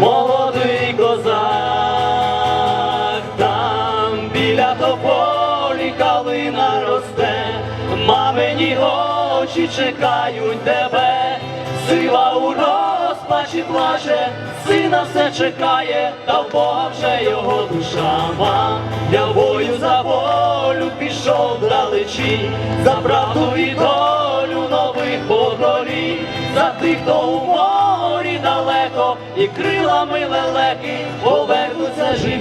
Молодий козак, там біля тополі калина росте, мамині очі чекають тебе, сива у розпачі плаче, сина все чекає, та в Бога вже його душа ма. Я бою за волю пішов далечі, за правду і хто у морі далеко, і крилами лелеки повернуться живі.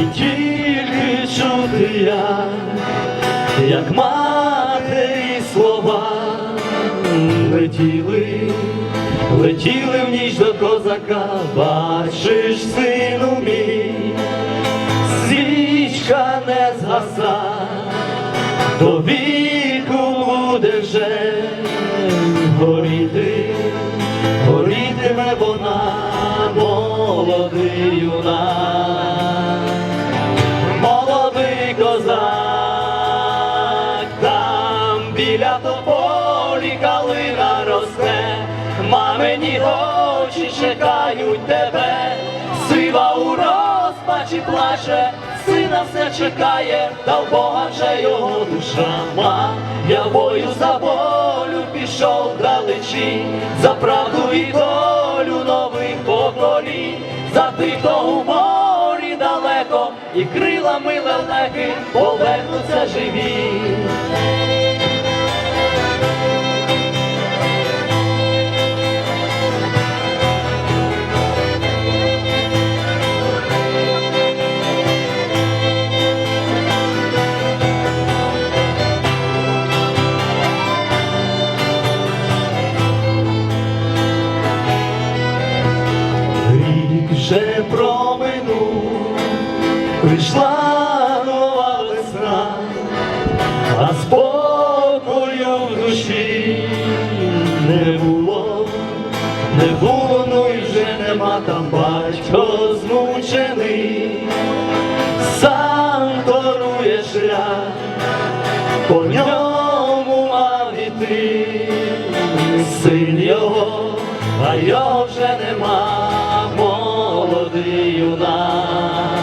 І тільки чути я, як матері слова. Летіли, летіли в ніч до козака, бачиш, сину мій, свічка не згаса, до віку буде вже горіти, горітиме вона, молодий юнак, біля тополі калина росте, мамині очі чекають тебе, сива у розпачі плаче, сина все чекає, та в Бога вже його душа ма. Я бою за волю пішов далечі, за правду і долю нових поколінь, за тих, хто у морі далеко, і крилами лелеки повернуться живі. Прийшла нова весна, а спокою в душі не було, не було, ну і вже нема там батько змучений, сам торує шлях, по ньому мав іти. Син його, а його вже нема, молодий юнак,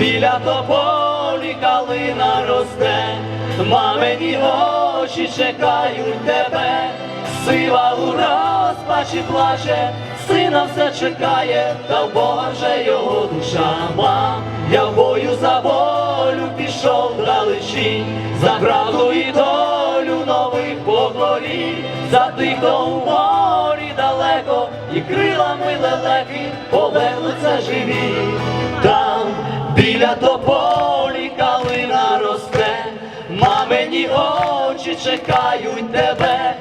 біля тополі калина росте, мамині очі чекають тебе, сива у розпачі плаче, сина все чекає, та в Бога вже його душа ма. Я в бою за волю пішов далечі, за правду і долю нових поколінь, за тих, хто у морі далеко, і крилами лелеки повернуться живі. Там біля тополі калина росте, мамині очі чекають тебе,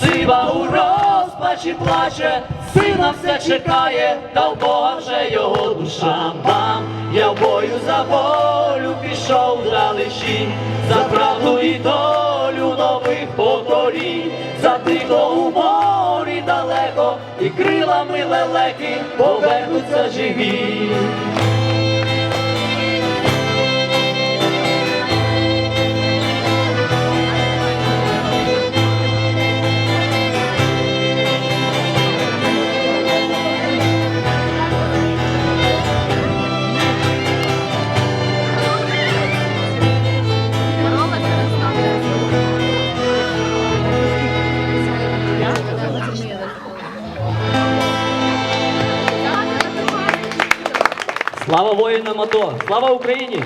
сива у розпачі плаче, сина все чекає, та в Бога вже його душа мам. Я в бою за волю пішов далечі, за правду і долю нових поколінь, за тих, хто у морі далеко, і крилами лелеки повернуться живі. Слава воїнам АТО! Слава Україні!